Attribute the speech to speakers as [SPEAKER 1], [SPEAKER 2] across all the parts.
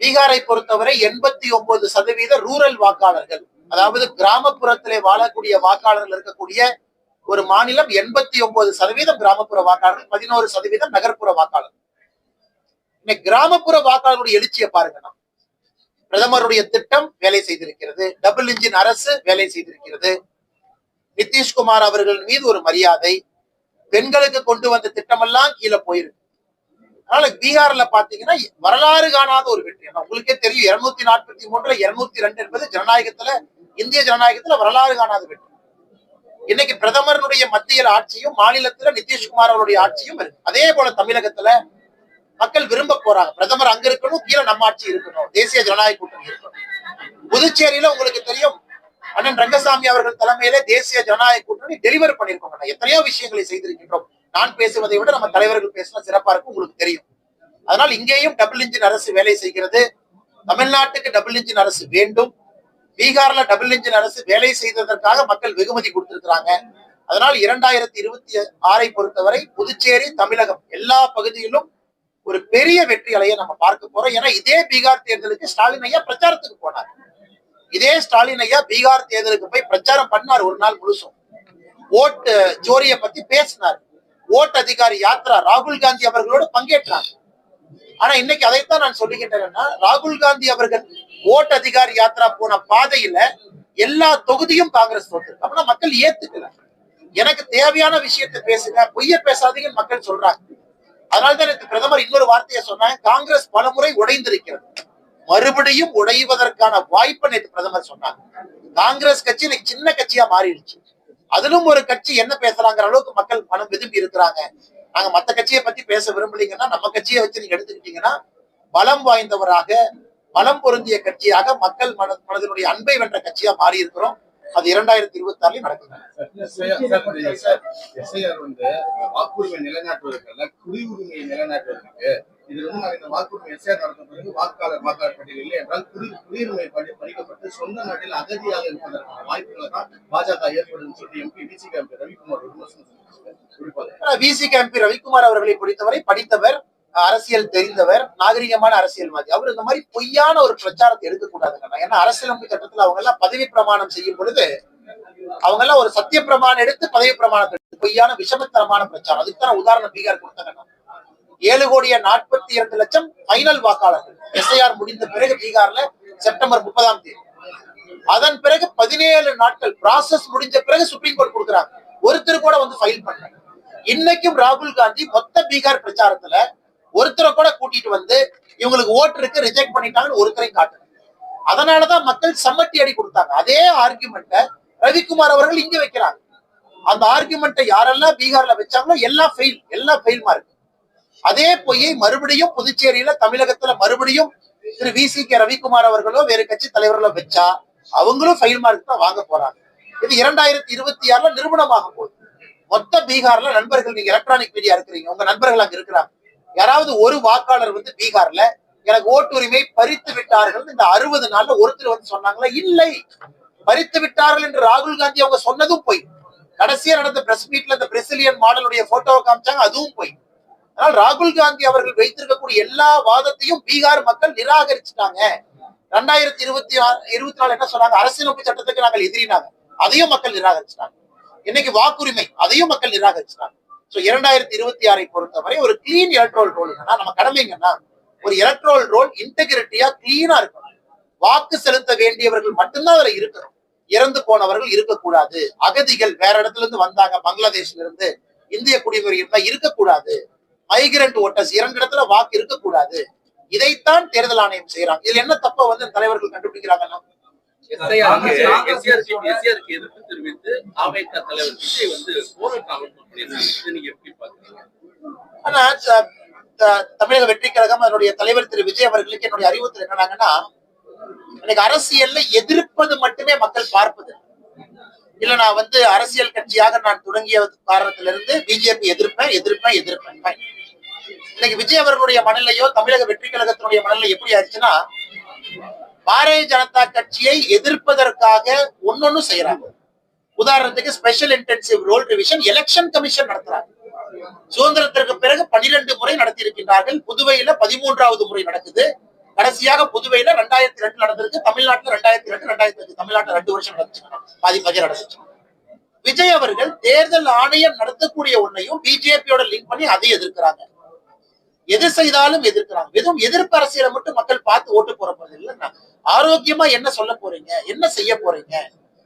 [SPEAKER 1] பீகாரை பொறுத்தவரை எண்பத்தி ஒன்பது சதவீத ரூரல் வாக்காளர்கள் அதாவது கிராமப்புறத்திலே வாழக்கூடிய வாக்காளர்கள் இருக்கக்கூடிய ஒரு மாநிலம் எண்பத்தி ஒன்பது சதவீதம் கிராமப்புற வாக்காளர்கள் பதினோரு சதவீதம் நகர்ப்புற வாக்காளர்கள். இன்னைக்கு கிராமப்புற வாக்காளர்களுடைய எழுச்சியை பாருங்கன்னா பிரதமருடைய திட்டம் வேலை செய்திருக்கிறது டபுள் இன்ஜின் அரசு வேலை செய்திருக்கிறது. நிதிஷ்குமார் அவர்கள் மீது ஒரு மரியாதை பெண்களுக்கு கொண்டு வந்த திட்டமெல்லாம் கீழே போயிருக்கு. அதனால பீகார்ல பாத்தீங்கன்னா வரலாறு காணாத ஒரு வெற்றி. உங்களுக்கே தெரியும் இருநூத்தி நாற்பத்தி மூன்றுல இருநூத்தி ரெண்டு என்பது ஜனநாயகத்துல இந்திய ஜனநாயகத்துல வரலாறு காணாத வெற்றி. இன்னைக்கு பிரதமருடைய மத்தியில் ஆட்சியும் மாநிலத்துல நிதிஷ்குமார் அவருடைய ஆட்சியும் இருக்கு. அதே போல தமிழகத்துல மக்கள் விரும்ப போறாங்க. பிரதமர் அங்க இருக்கணும் கீழே நம்ம ஆட்சி இருக்கணும். தேசிய ஜனநாயக கூட்டணி இருக்கணும். புதுச்சேரியில உங்களுக்கு தெரியும் அண்ணன் ரங்கசாமி அவர்கள் தலைமையில தேசிய ஜனநாயக கூட்டணி டெலிவர் பண்ணிருக்கோம் எத்தனையோ விஷயங்களை செய்திருக்கின்றோம். நான் பேசுவதை விட நம்ம தலைவர்கள் பேசினா சிறப்பா இருக்கும் உங்களுக்கு தெரியும். அதனால் இங்கேயும் டபுள் இன்ஜின் அரசு வேலை செய்கிறது. தமிழ்நாட்டுக்கு டபுள் இன்ஜின் அரசு வேண்டும். பீகார்ல டபுள் இன்ஜின் அரசு வேலை செய்ததற்காக மக்கள் வெகுமதி கொடுத்திருக்கிறாங்க. அதனால் இரண்டாயிரத்தி இருபத்தி ஆறை பொறுத்தவரை புதுச்சேரி தமிழகம் எல்லா பகுதியிலும் ஒரு பெரிய வெற்றி அலையை நம்ம பார்க்க போறோம். ஏன்னா இதே பீகார் தேர்தலுக்கு ஸ்டாலின் ஐயா பிரச்சாரத்துக்கு போனார். இதே ஸ்டாலின் ஐயா பீகார் தேர்தலுக்கு போய் பிரச்சாரம் பண்ணார் ஒரு நாள் முழுசும். ஓட்டு ஜோரிய பத்தி பேசினார். ஓட்டு அதிகாரி யாத்ரா ராகுல் காந்தி அவர்களோடு பங்கேற்றாங்க ஆனா இன்னைக்கு அதைத்தான் நான் சொல்லுகின்றேன்னா ராகுல் காந்தி அவர்கள் ஓட்டு அதிகாரி யாத்ரா போன பாதையில எல்லா தொகுதியும் காங்கிரஸ் தோற்று அப்படின்னா மக்கள் ஏத்துக்கல. எனக்கு தேவையான விஷயத்தை பேசுங்க பொய்ய பேசாதீங்கன்னு மக்கள் சொல்றாங்க. அதனால்தான் எனக்கு பிரதமர் இன்னொரு வார்த்தையை சொன்னாங்க காங்கிரஸ் பலமுறை உடைந்திருக்கிறது. மறுபடியும் உடைவதற்கான வாய்ப்பை நேற்று பிரதமர் சொன்னாங்க காங்கிரஸ் கட்சி இன்னைக்கு சின்ன கட்சியா மாறிடுச்சு. அதிலும் ஒரு கட்சி என்ன பேசலாங்கிற அளவுக்கு மக்கள் மனம் விரும்பி இருக்கிறாங்க. நாங்க மத்த கட்சியை பத்தி பேச விரும்பலீங்கன்னா நம்ம கட்சியை வச்சு நீங்க எடுத்துக்கிட்டீங்கன்னா பலம் வாய்ந்தவராக பலம் பொருந்திய கட்சியாக மக்கள் மன மனதினுடைய அன்பை வென்ற கட்சியா மாறி இருக்கிறோம் அது இரண்டாயிரத்தி இருபத்தி ஆறுலயும் நடக்குது
[SPEAKER 2] வந்து வாக்குரிமை நிலைநாட்டுவதற்கல்ல குடியுரிமையை நிலைநாட்டுவதற்கு. இது வந்து நாங்க இந்த வாக்குரிமை எஸ்ஐஆர் நடத்த பிறகு வாக்காளர் வாக்காளர் பட்டியல் இல்லை என்றால் குடி குடியுரிமை படி படிக்கப்பட்டு சொந்த நாட்டில் அகதியாக இருப்பதற்கான வாய்ப்புகளை தான் பாஜக ஏற்படுதுன்னு சொல்லி எம்பி விசிக எம்பி ரவிக்குமார் விமர்சனம். குறிப்பாக.
[SPEAKER 1] விசி எம்பி ரவிக்குமார் அவர்களை பொறுத்தவரை படித்தவர் அரசியல் தெரிந்தவர் நாகரிகமான அரசியல்வாதி அவர் இந்த மாதிரி பொய்யான ஒரு பிரச்சாரத்தை எடுக்கக்கூடாதுங்க ஏன்னா அரசியலமைப்பு சட்டத்துல அவங்க எல்லாம் பதவி பிரமாணம் செய்யும் பொழுது அவங்க எல்லாம் ஒரு சத்திய பிரமாணம் எடுத்து பதவி பிரமாணத்தை எடுத்து பொய்யான விஷமத்தனமான பிரச்சாரம். அதுக்கு தான் உதாரணம் பீகார் கொடுத்தாங்க ஏழு கோடியே நாற்பத்தி இரண்டு லட்சம் பைனல் வாக்காளர்கள். எஸ்ஐஆர் முடிந்த பிறகு பீகார்ல செப்டம்பர் முப்பதாம் தேதி. அதன் பிறகு பதினேழு நாட்கள் ப்ராசஸ் முடிஞ்ச பிறகு சுப்ரீம் கோர்ட் கொடுக்குறாங்க. ஒருத்தர் கூட வந்து ஃபைல் பண்ண இன்னைக்கும் ராகுல் காந்தி மொத்த பீகார் பிரச்சாரத்துல ஒருத்தரை கூட கூட்டிட்டு வந்து இவங்களுக்கு ஓட்டு இருக்கு ரிஜெக்ட் பண்ணிட்டாங்கன்னு ஒருத்தரையும் காட்டுங்க அதனாலதான் மக்கள் சம்மட்டி அடி கொடுத்தாங்க. அதே ஆர்குமெண்ட்டை ரவிக்குமார் அவர்கள் இங்க வைக்கிறாங்க அந்த ஆர்குமெண்ட்டை யாரெல்லாம் பீகார்ல வச்சாங்களோ எல்லாம் ஃபெயில் எல்லாம் ஃபெயில் மார்க் அதே பொய்யை மறுபடியும் புதுச்சேரியில தமிழகத்துல மறுபடியும் Thiru V C K Ravikumar அவர்களோ வேறு கட்சி தலைவர்களோ வச்சா அவங்களும் ஃபெயில் மார்க் தான் வாங்க போறாங்க. இது இரண்டாயிரத்தி இருபத்தி ஆறுல நிறுவனமாக போகுது. மொத்த பீகார்ல நண்பர்கள் நீங்க எலக்ட்ரானிக் மீடியா இருக்கிறீங்க. உங்க நண்பர்கள் அங்க இருக்கிறாங்க. யாராவது ஒரு வாக்காளர் வந்து பீகார்ல எனக்கு ஓட்டுரிமை பறித்து விட்டார்கள் இந்த அறுபது நாள்ல ஒருத்தர் வந்து சொன்னாங்களா? இல்லை. பறித்து விட்டார்கள் என்று ராகுல் காந்தி அவங்க சொன்னதும் போய். கடைசியா நடந்த பிரஸ் மீட்ல இந்த பிரசிலியன் மாடலுடைய போட்டோவை காமிச்சாங்க அதுவும் போய். ஆனால் ராகுல் காந்தி அவர்கள் வைத்திருக்கக்கூடிய எல்லா வாதத்தையும் பீகார் மக்கள் நிராகரிச்சுட்டாங்க. ரெண்டாயிரத்தி இருபத்தி இருபத்தி நாலு என்ன சொன்னாங்க? அரசியலமைப்பு சட்டத்துக்கு நாங்கள் எதிரினாங்க. அதையும் மக்கள் நிராகரிச்சிட்டாங்க. இன்னைக்கு வாக்குரிமை அதையும் மக்கள் நிராகரிச்சிட்டாங்க. சோ இரண்டாயிரத்தி இருபத்தி ஆறை பொறுத்தவரை ஒரு கிளீன் எலக்ட்ரோல் ரோல் நம்ம கடமைங்கன்னா ஒரு எலக்ட்ரோல் ரோல் இன்டெகிரிட்டியா கிளீனா இருக்கணும். வாக்கு செலுத்த வேண்டியவர்கள் மட்டும்தான் அதுல இருக்கணும். இறந்து போனவர்கள் இருக்கக்கூடாது. அகதிகள் வேற இடத்துல இருந்து வந்தாங்க பங்களாதேஷ்ல இருந்து இந்திய குடிமுறை இருக்கக்கூடாது. மைக்ரண்ட் ஓட்டர்ஸ் இரண்டு இடத்துல வாக்கு இருக்கக்கூடாது. இதைத்தான் தேர்தல் ஆணையம் செய்யறாங்க. இதுல என்ன தப்ப வந்து தலைவர்கள் கண்டுபிடிக்கிறாங்கன்னா
[SPEAKER 3] எஸ்ஆருக்கு எதிர்ப்பு தெரிவித்து அவைக்க தலைவர் விஜய் வந்து போராட்டம் அமைப்பு பண்ணியிருந்தாங்க இதை நீங்க எப்படி பாக்குறீங்க
[SPEAKER 1] ஆனா தமிழக வெற்றி கழகம் அதனுடைய தலைவர் திரு விஜய் அவர்களுக்கு என்னுடைய அறிவுறுத்தல் என்னன்னாங்கன்னா இன்னைக்கு அரசியல்ல எதிர்ப்பது மட்டுமே மக்கள் பார்ப்பது. இல்ல நான் வந்து அரசியல் கட்சியாக நான் தொடங்கிய காரணத்திலிருந்து பிஜேபி எதிர்ப்பேன் எதிர்ப்பேன் எதிர்ப்பேன். இன்னைக்கு விஜய் அவர்களுடைய மனநிலையோ தமிழக வெற்றி கழகத்தினுடைய மனநிலை எப்படி ஆயிடுச்சுன்னா பாரதிய ஜனதா கட்சியை எதிர்ப்பதற்காக ஒன்னொன்னு செய்யறாங்க. உதாரணத்துக்கு special intensive roll revision election commission நடத்துறாங்க. சுதந்திரத்திற்கு பிறகு பனிரெண்டு முறை நடத்தி இருக்கின்றார்கள் புதுவையில பதிமூன்றாவது முறை நடக்குது. கடைசியாக புதுவையில ரெண்டாயிரத்தி ரெண்டு நடந்திருக்கு. தமிழ்நாட்டுல ரெண்டாயிரத்தி ரெண்டு ரெண்டாயிரத்தி அஞ்சு தமிழ்நாட்டுல ரெண்டு வருஷம் நடந்துச்சு. பாதி பகிர் நடந்துச்சு. விஜய் அவர்கள் தேர்தல் ஆணையம் நடத்தக்கூடிய ஒன்னையும் பிஜேபியோட லிங்க் பண்ணி அதை எதிர்க்கிறாங்க. எது செய்தாலும் எதிர்க்கிறாங்க. வெறும் எதிர்ப்பு அரசியலை மட்டும் மக்கள் பார்த்து ஓட்டு போற போறது இல்லைன்னா ஆரோக்கியமா என்ன சொல்ல போறீங்க? என்ன செய்ய போறீங்க?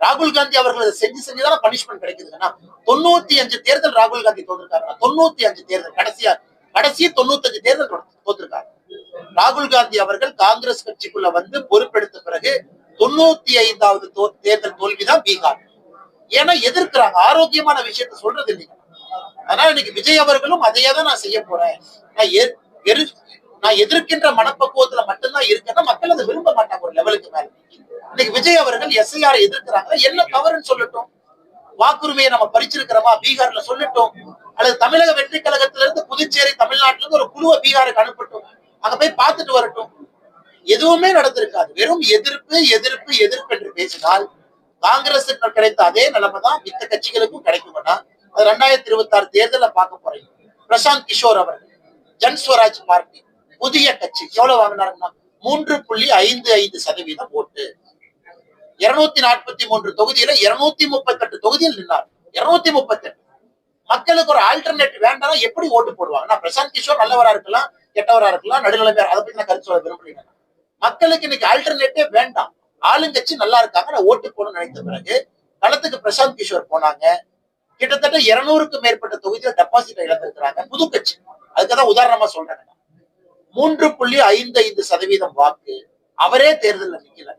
[SPEAKER 1] ராகுல் காந்தி அவர்கள் அதை செஞ்சு செஞ்சுதான் பனிஷ்மெண்ட் கிடைக்குதுன்னா தொண்ணூத்தி அஞ்சு தேர்தல் ராகுல் காந்தி தோற்றிருக்காங்க தொண்ணூத்தி அஞ்சு தேர்தல் கடைசியா கடைசி தொண்ணூத்தி அஞ்சு தேர்தல் தோற்றிருக்காங்க ராகுல் காந்தி அவர்கள் காங்கிரஸ் கட்சிக்குள்ள வந்து பொறுப்பெடுத்த பிறகு தொண்ணூத்தி ஐந்தாவது தோ- தேர்தல் தோல்விதான் பீகார். ஏன்னா எதிர்க்கிறாங்க. ஆரோக்கியமான விஷயத்த சொல்றது இல்லைங்க. அதனால இன்னைக்கு விஜய் அவர்களும் அதையே தான் நான் செய்ய போறேன். நான் எரு- நான் எதிர்க்கின்ற மனப்பக்குவத்துல மட்டும்தான் இருக்கேன்னா மக்கள் அதை விரும்ப மாட்டாங்க ஒரு லெவலுக்கு மேல. இன்னைக்கு விஜய் அவர்கள் எஸ்ஐஆர் எதிர்க்கிறாங்க என்ன தவறுன்னு சொல்லட்டும். வாக்குரிமையை நம்ம பறிச்சிருக்கிறோமா? பீகார்ல சொல்லட்டும். அல்லது தமிழக வெற்றி கழகத்துல இருந்து புதுச்சேரி தமிழ்நாட்டுல இருந்து ஒரு குழுவை பீகாருக்கு அனுப்பட்டும். அங்க போய் பார்த்துட்டு வரட்டும். எதுவுமே நடந்திருக்காது. வெறும் எதிர்ப்பு எதிர்ப்பு எதிர்ப்பு என்று பேசினால் காங்கிரசுக்கு கிடைத்த அதே நிலைமை தான் மித்த கட்சிகளுக்கும் கிடைக்கும்னா ரெண்டாயிரத்தி இருபத்தி ஆறு தேர்தலில் பார்க்க போறீங்க. பிரசாந்த் கிஷோர் அவர்கள் ஜன் ஸ்வராஜ் பார்ட்டி புதிய கட்சி எவ்வளவு வாங்கினாருன்னா மூன்று புள்ளி ஐந்து ஐந்து சதவீதம் ஓட்டு. இருநூத்தி நாற்பத்தி மூன்று தொகுதியில இருநூத்தி முப்பத்தெட்டு தொகுதியில் நின்றார் இருநூத்தி முப்பத்தெட்டு. மக்களுக்கு ஒரு ஆல்டர்னேட் வேண்டாம் எப்படி ஓட்டு போடுவாங்க? நான் பிரசாந்த் கிஷோர் நல்லவரா இருக்கலாம் கெட்டவரா இருக்கலாம் நடுநிலைமையா அதை பத்தி நான் கருத்து சொல்ல விரும்புறீங்க மக்களுக்கு இன்னைக்கு ஆல்டர்னேட்டே வேண்டாம். ஆளுங்கட்சி நல்லா இருக்காங்க நான் ஓட்டு போடணும்னு நினைத்த பிறகு களத்துக்கு பிரசாந்த் கிஷோர் போனாங்க. கிட்டத்தட்ட இருநூறுக்கும் மேற்பட்ட தொகுதியில டெபாசிட் இழந்திருக்கிறாங்க புது கட்சி. அதுக்குதான் உதாரணமா சொல்றேன் மூன்று புள்ளி ஐந்து ஐந்து சதவீதம் வாக்கு அவரே தேர்தலில் நிக்கல.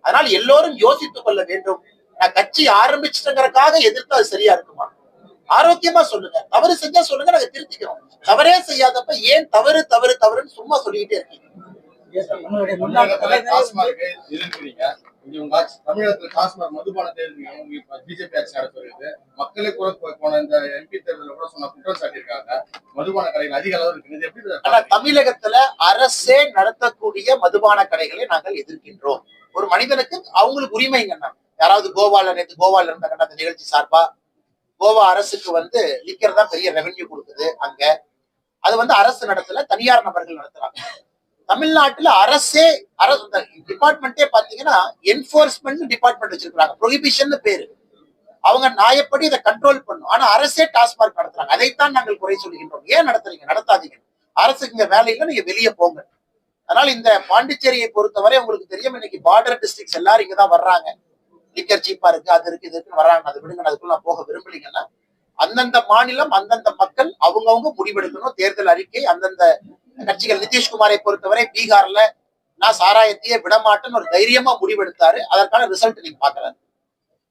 [SPEAKER 1] அதனால் எல்லோரும் யோசித்துக் கொள்ள வேண்டும். நான் கட்சி ஆரம்பிச்சுட்டங்கிறதுக்காக எதிர்த்து அது சரியா இருக்குமா? ஆரோக்கியமா சொல்லுங்க. தவறு செஞ்சா சொல்லுங்க நாங்க திருத்திக்கிறோம். தவறே செய்யாதப்ப ஏன் தவறு தவறு தவறுன்னு சும்மா சொல்லிக்கிட்டே இருக்கீங்க.
[SPEAKER 4] நம்மளுடைய முன்னாள்
[SPEAKER 2] உங்க ஆட்சி தமிழகத்துல டாஸ்மாக் மதுபானத்தை பிஜேபி ஆட்சி நடத்துறது. மக்களை போன இந்த எம்பி தேர்தலில் கூட சொன்ன குற்றம் சாட்டியிருக்காங்க. மதுபான கடைகள் அதிக அளவு இருக்குது எப்படி?
[SPEAKER 1] தமிழகத்துல அரசே நடத்தக்கூடிய மதுபான கடைகளை நாங்கள் எதிர்க்கின்றோம். ஒரு மனிதனுக்கு அவங்களுக்கு உரிமைங்கண்ணா யாராவது கோவால நேற்று கோவால இருந்தாங்கன்னா அந்த நிகழ்ச்சி சார்பா கோவா அரசுக்கு வந்து லிக்கர் தான் பெரிய ரெவென்யூ கொடுக்குது அங்க. அது வந்து அரசு நடத்தல தனியார் நபர்கள் நடத்துறாங்க. தமிழ்நாட்டுல அரசே அரசு டிபார்ட்மெண்ட்டே பாத்தீங்கன்னா என்போர்ஸ்மெண்ட் டிபார்ட்மெண்ட் வச்சிருக்காங்க ப்ரொஹிபிஷன் பேரு. அவங்க நியாயப்படி இதை கண்ட்ரோல் பண்ணும். ஆனா அரசே டாஸ்மார்க் நடத்துறாங்க. அதைத்தான் நாங்கள் குறை சொல்கின்றோம். ஏன் நடத்துறீங்க? நடத்தாதீங்க. அரசுக்கு இங்க வேலை இல்லை நீங்க வெளியே போங்க. அதனால இந்த பாண்டிச்சேரியை பொறுத்தவரை உங்களுக்கு தெரியும் இன்னைக்கு பார்டர் டிஸ்ட்ரிக்ஸ் எல்லாரும் இங்கதான் வர்றாங்க. லிக்கர் சீப்பா இருக்கு அது இருக்கு இது இருக்குன்னு வர்றாங்க. அது விடுங்க அதுக்குள்ள நான் போக விரும்பலீங்கன்னா அந்தந்த மாநிலம் அந்தந்த மக்கள் அவங்கவுங்க முடிவெடுக்கணும். தேர்தல் அறிக்கை அந்தந்த கட்சிகள் நிதிஷ்குமாரை பொறுத்தவரை பீகார்ல நான் சாராயத்தையே விடமாட்டேன்னு ஒரு தைரியமா முடிவெடுத்தாரு. அதற்கான ரிசல்ட் நீங்க பாக்குறாரு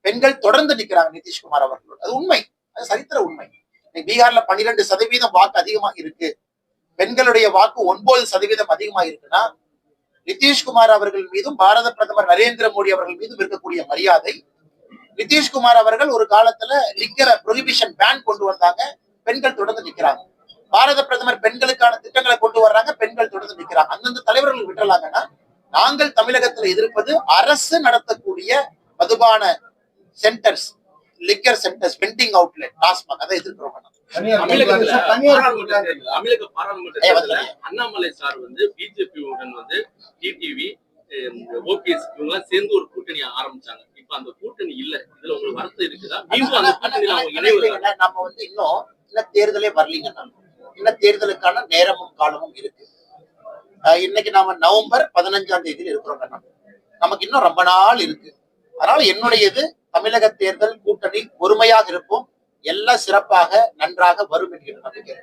[SPEAKER 1] பெண்கள் தொடர்ந்து நிக்கிறாங்க நிதிஷ்குமார் அவர்களோடு. அது உண்மை. அது சரித்திர உண்மை. இன்னைக்கு பீகார்ல பன்னிரெண்டு சதவீதம் வாக்கு அதிகமா இருக்கு. பெண்களுடைய வாக்கு ஒன்பது சதவீதம் அதிகமா இருக்குன்னா நிதிஷ்குமார் அவர்கள் மீதும் பாரத பிரதமர் நரேந்திர மோடி அவர்கள் மீதும் இருக்கக்கூடிய மரியாதை நிதிஷ்குமார் அவர்கள் ஒரு காலத்துல லிங்கர ப்ரொஹிபிஷன் பேன் கொண்டு வந்தாங்க. பெண்கள் தொடர்ந்து நிக்கிறாங்க. பாரத பிரதமர் பெண்களுக்கான திட்டங்களை கொண்டு வர்றாங்க பெண்கள் தொடர்ந்து நிக்கிறாங்க. அந்தந்த தலைவர்கள் விட்டுறாங்கன்னா நாங்கள் தமிழகத்துல எதிர்ப்பது அரசு நடத்தக்கூடிய மதுபான centres liquor centres vending outlet TASMAC அதை எதிர்க்கிறோம்
[SPEAKER 3] தமிழக பாராளுமன்ற. அண்ணாமலை சார் வந்து பிஜேபி உடன் வந்து டிடிவி ஓபிஎஸ் இவங்க சேர்ந்து ஒரு கூட்டணி ஆரம்பிச்சாங்க. இப்ப அந்த கூட்டணி இல்ல. இதுல உங்களுக்கு வருத்தம் இருக்குதா? மீண்டும் அந்த கூட்டணியில அவங்க இணைவு
[SPEAKER 1] நம்ம வந்து இன்னும் இன்னும் தேர்தலே வரலீங்க இன்னும் தேர்தலுக்கான நேரமும் காலமும் இருக்கு. இன்னைக்கு நாம நவம்பர் பதினஞ்சாம் தேதியில் இருக்கிறோம் நமக்கு இன்னும் ரொம்ப நாள் இருக்கு. அதனால என்னுடையது தமிழக தேர்தல் கூட்டணி பொறுமையாக இருப்போம். எல்லாம் சிறப்பாக நன்றாக வரும் என்கிற நம்பிக்கை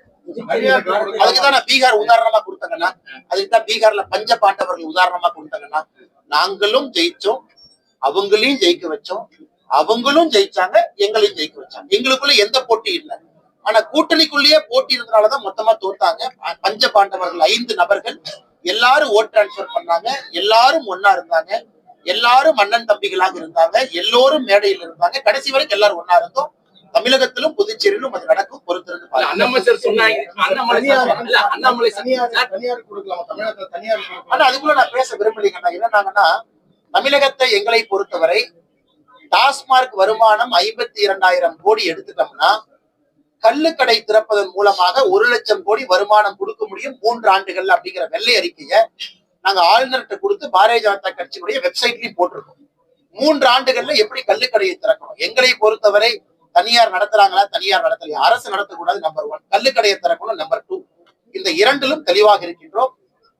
[SPEAKER 1] அதுக்குதான் நான் பீகார் உதாரணமா கொடுத்தாங்கன்னா அதுக்கு தான் பீகார்ல பஞ்ச பாண்டவர்கள் உதாரணமா கொடுத்தாங்கன்னா நாங்களும் ஜெயிச்சோம். அவங்களையும் ஜெயிக்க வச்சோம். அவங்களும் ஜெயிச்சாங்க எங்களையும் ஜெயிக்க வச்சாங்க. எங்களுக்குள்ள எந்த போட்டி இல்லை. ஆனா கூட்டணிக்குள்ளேயே போட்டி இருந்தனாலதான் மொத்தமா தோத்தாங்க. பஞ்ச பாண்டவர்கள் ஐந்து நபர்கள். எல்லாரும் ஓட் டிரான்ஸ்பர் பண்ணாங்க. எல்லாரும் ஒன்னா இருந்தாங்க. எல்லாரும் அண்ணன் தம்பிகளாக இருந்தாங்க. எல்லோரும் மேடையில் இருந்தாங்க. கடைசி வரைக்கும் எல்லாரும் ஒன்னா இருந்தோம். தமிழகத்திலும் புதுச்சேரியிலும் அது நடக்கும். பொறுத்திருந்து ஆனா அதுக்குள்ள நான் பேச விரும்பலைங்கண்ணா என்னன்னாங்கன்னா தமிழகத்தை எங்களை பொறுத்தவரை டாஸ்மார்க் வருமானம் ஐம்பத்தி இரண்டாயிரம் கோடி எடுத்துட்டோம்னா கள்ளுக்கடை திறப்பதன் மூலமாக ஒரு லட்சம் கோடி வருமானம் கொடுக்க முடியும் மூன்று ஆண்டுகள் அப்படிங்கிற வெள்ளை அறிக்கையை நாங்க ஆளுநர்கிட்ட கொடுத்து பாரதிய ஜனதா கட்சியினுடைய வெப்சைட்லயும் போட்டிருக்கோம். மூன்று ஆண்டுகள்ல எப்படி கல்லுக்கடையை திறக்கணும்? எங்களை பொறுத்தவரை தனியார் நடத்துறாங்களா? தனியார் நடத்தலையா? அரசு நடத்தக்கூடாது நம்பர் ஒன் கள்ளுக்கடையை திறக்கணும் நம்பர் டூ இந்த இரண்டிலும் தெளிவாக இருக்கின்றோம்.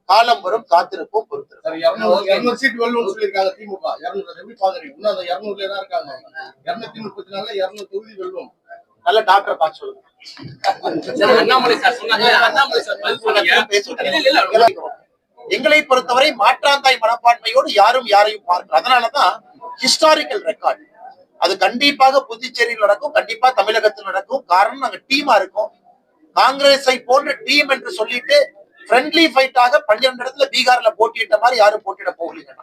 [SPEAKER 1] காலம் வரும் காத்திருப்போம் பொறுத்திருப்போம்.
[SPEAKER 2] இருநூறு திமுக. இருநூறு எப்படி பாக்குறீங்க இன்னும் அந்த இருநூறுல தான் இருக்காங்க. இருநூத்தி முப்பத்தி நாலுல இருநூறு தொகுதி வெல்லும்.
[SPEAKER 1] நல்ல டாக்டர் பார்த்து சொல்லுங்க. எங்களை பொறுத்தவரை மாற்றாந்தாய் மனப்பான்மையோடு யாரும் யாரையும் பார்க்கல. அதனாலதான் ஹிஸ்டாரிக்கல் ரெக்கார்ட் அது கண்டிப்பாக புதுச்சேரியில் நடக்கும். கண்டிப்பா தமிழகத்தில் நடக்கும். காரணம் நாங்க டீமா இருக்கோம். காங்கிரஸை போன்ற டீம் என்று சொல்லிட்டு ஃப்ரெண்ட்லி ஃபைட்டாக பன்னிரண்டு இடத்துல பீகார்ல போட்டியிட்ட மாதிரி யாரும் போட்டியிட போகலீங்க.